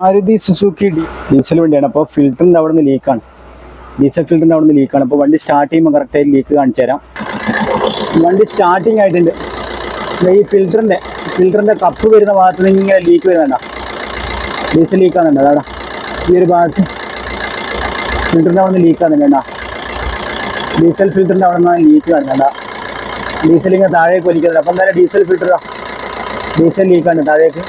Maruti Suzuki D diesel വണ്ടിയാണ്. അപ്പോൾ ഫിൽറ്ററിന്റെ അവിടെ നിന്ന് ലീക്കാണ് ഡീസൽ ഫിൽറ്ററിന്റെ അവിടെ നിന്ന് ലീക്കാണ് അപ്പോൾ വണ്ടി സ്റ്റാർട്ട് ചെയ്യുമ്പോൾ കറക്റ്റായിട്ട് ലീക്ക് കാണിച്ചു തരാം. വണ്ടി സ്റ്റാർട്ടിങ് ആയിട്ടുണ്ട്. ഈ ഫിൽറ്ററിന്റെ ഫിൽറ്ററിന്റെ കപ്പ് വരുന്ന ഭാഗത്ത് നിന്ന് ഇങ്ങനെ ലീക്ക് വരുന്നുണ്ട? ഡീസൽ ലീക്കാകുന്നുണ്ട് അതാടാ. ഈ ഒരു ഭാഗത്ത് ഫിൽറ്ററിന്റെ അവിടെ നിന്ന് ലീക്കാകുന്നുണ്ട് വേണ്ട ഡീസൽ ഫിൽറ്ററിന്റെ അവിടെ നിന്ന് ലീക്ക് കാണുന്നുണ്ട ഡീസൽ ഇങ്ങനെ താഴേക്ക് വലിക്കുന്നുണ്ട്. അപ്പം എന്തായാലും ഡീസൽ ഫിൽറ്ററാണ് ഡീസൽ ലീക്കാണ് താഴേക്ക്.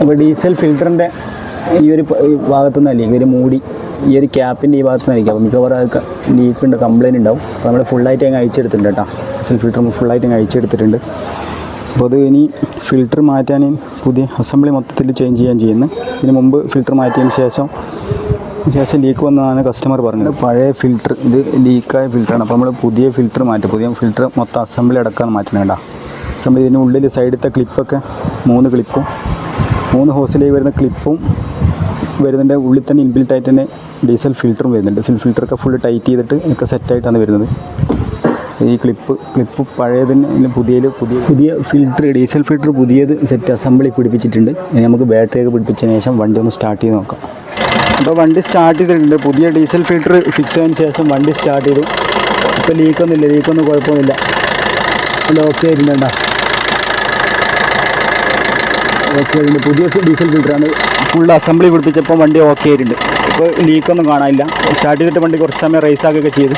അപ്പോൾ ഡീസൽ ഫിൽറ്ററിന്റെ ഈ ഒരു ഭാഗത്തു നിന്ന് ലീക്ക് ഒരു മൂടി ഈ ഒരു ക്യാപ്പിന്റെ ഈ ഭാഗത്തു നിന്നായിരിക്കും അപ്പോൾ മിക്കവാറും അത് ലീക്ക് ഉണ്ട് കംപ്ലയിന്റ് ഉണ്ടാവും. അപ്പോൾ നമ്മൾ ഫുള്ളായിട്ട് അങ്ങ് അയച്ചെടുത്തിട്ടുണ്ട് കേട്ടോ. ഡീസൽ ഫിൽറ്റർ ഫുള്ളായിട്ട് അങ്ങ് അയച്ചെടുത്തിട്ടുണ്ട് അപ്പോൾ അത് ഇനി ഫിൽറ്റർ മാറ്റാൻ പുതിയ അസംബ്ലി മൊത്തത്തിൽ ചേഞ്ച് ചെയ്യാൻ ചെയ്യുന്നു. ഇതിന് മുമ്പ് ഫിൽറ്റർ മാറ്റിയതിന് ശേഷം ശേഷം ലീക്ക് വന്നതാണ് കസ്റ്റമർ പറഞ്ഞത്. പഴയ ഫിൽറ്റർ ഇത് ലീക്കായ ഫിൽറ്ററാണ് അപ്പോൾ നമ്മൾ പുതിയ ഫിൽറ്റർ മാറ്റും. പുതിയ ഫിൽറ്റർ മൊത്തം അസംബ്ലി അടക്കാൻ മാറ്റണം കേട്ടോ. അസംബ്ലി ഇതിന് ഉള്ളിൽ സൈഡത്തെ ക്ലിപ്പൊക്കെ മൂന്ന് ക്ലിപ്പും മൂന്ന് ഹോസിലേക്ക് വരുന്ന ക്ലിപ്പും വരുന്നുണ്ട്. ഉള്ളിൽ തന്നെ ഇൻബിൽറ്റ് തന്നെ ഡീസൽ ഫിൽറ്ററും വരുന്നുണ്ട്. ഡീസൽ ഫിൽറ്ററൊക്കെ ഫുള്ള് ടൈറ്റ് ചെയ്തിട്ട് ഒക്കെ സെറ്റായിട്ടാണ് വരുന്നത്. ഈ ക്ലിപ്പ് ക്ലിപ്പ് പഴയതിന് പുതിയ പുതിയ പുതിയ ഫിൽറ്റർ ഡീസൽ ഫിൽറ്റർ പുതിയത് സെറ്റ് അസംബ്ലി പിടിപ്പിച്ചിട്ടുണ്ട്. നമുക്ക് ബാറ്ററിയൊക്കെ പിടിപ്പിച്ചതിന് ശേഷം വണ്ടി ഒന്ന് സ്റ്റാർട്ട് ചെയ്ത് നോക്കാം. അപ്പോൾ വണ്ടി സ്റ്റാർട്ട് ചെയ്തിട്ടുണ്ട്. പുതിയ ഡീസൽ ഫിൽറ്റർ ഫിക്സ് ചെയ്തതിന് ശേഷം വണ്ടി സ്റ്റാർട്ട് ചെയ്തു. ഇപ്പോൾ ലീക്കൊന്നുമില്ല ലീക്കൊന്നും കുഴപ്പമൊന്നുമില്ല. അല്ല ഓക്കെ ഓക്കെ ആയിട്ടുണ്ട് പുതിയ ഡീസൽ ഫിൽറ്ററാണ് ഫുൾ അസംബ്ലി പിടിപ്പിച്ചപ്പോൾ വണ്ടി ഓക്കെ ആയിട്ടുണ്ട്. ഇപ്പോൾ ലീക്കൊന്നും കാണാനില്ല. സ്റ്റാർട്ട് ചെയ്തിട്ട് വണ്ടി കുറച്ച് സമയം റേസ് ആക്കുകയൊക്കെ ചെയ്തു.